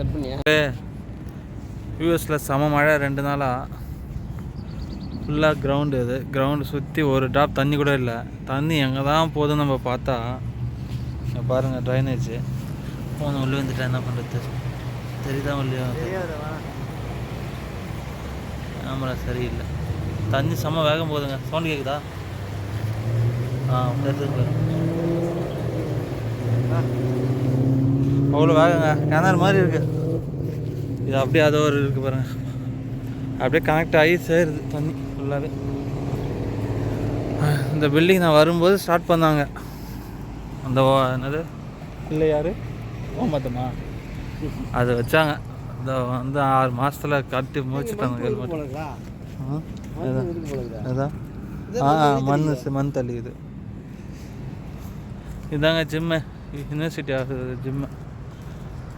Cut பண்ணியா யூஎஸில் செம மழை ரெண்டு நாளாக ஃபுல்லாக கிரவுண்டு இது. கிரவுண்டு சுற்றி ஒரு ட்ராப் தண்ணி கூட இல்லை. தண்ணி எங்கே தான் போகுதுன்னு நம்ம பார்த்தா இங்கே பாருங்கள் ட்ரைனேஜ் போன உள்ளே வந்துட்டா என்ன பண்ணுறது தெரியுதா உள்ளே கேமரா சரியில்லை. தண்ணி செம்ம வேகம் போகுதுங்க. சவுண்ட் கேட்குதா ஆ தெரியுது அவ்வளோ வேகங்க. கிணறு மாதிரி இருக்கு. இது அப்படியே அதோ ஒரு இருக்கு பாருங்க. அப்படியே கனெக்ட் ஆகி சேருது தண்ணி ஃபுல்லாகவே இந்த பில்டிங் நான் வரும்போது ஸ்டார்ட் பண்ணாங்க. அந்த என்னது? இல்லை யார்? ஓமத்தம்மா. அதை வச்சாங்க. இந்த வந்து ஆறு மாசத்துல கட்டி முடிச்சுட்டாங்க அதான் ஆ? மண் மண் தள்ளி இது இதாங்க ஜிம்மு யூனிவர்சிட்டி ஆஃப் ஜிம்மு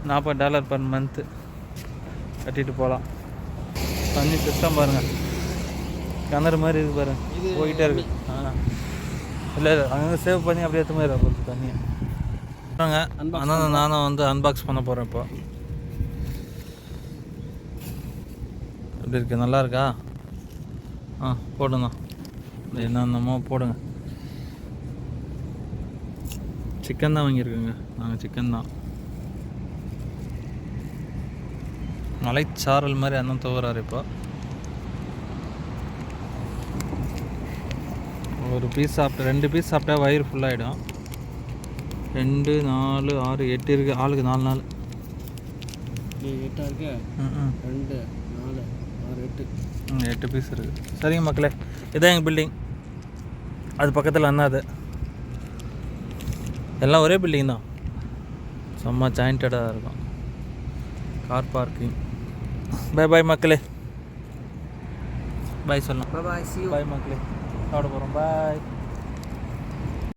நாற்பது டாலர் பர் மந்த்து கட்டிட்டு போகலாம் தண்ணி சிஸ்டம் பாருங்கள் கிணறு மாதிரி இருக்கு பாருங்க. போயிட்டே இருக்கு. ஆ. இல்லை இல்லை. அங்கே சேவ் பண்ணி அப்படியே ஏற்ற மாதிரி இருக்கும் தண்ணியை வாங்க. அதான் நானும் வந்து அன்பாக்ஸ் பண்ண போகிறேன் இப்போ. எப்படி இருக்கு? நல்லா இருக்கா? ஆ போடுங்க. என்னென்னமோ போடுங்க. சிக்கன் தான் வாங்கியிருக்கோங்க. நாங்கள் சிக்கன் தான். மலைச்சாரல் மாதிரி அண்ணன் துவறாரு இப்போ. ஒரு பீஸ் சாப்பிட்டு ரெண்டு பீஸ் சாப்பிட்டா வயிறு ஃபுல்லாகிடும் ரெண்டு நாலு ஆறு எட்டு இருக்குது ஆளுக்கு நாலு நாள் நீ எட்டா இருக்க? ரெண்டு நாலு ஆறு எட்டு. ம், எட்டு பீஸ் இருக்குது சரிங்க மக்களே இதான் எங்கள் பில்டிங் அது பக்கத்தில் அண்ணா அது. எல்லாம் ஒரே பில்டிங் தான். செம்ம ஜாயிண்டடாக இருக்கும். கார் பார்க்கிங் பை பாய் மக்களே. பாய் சொல்லலாம். பாய் பாய் மக்களே. சாப்பிட போகிறோம் பாய்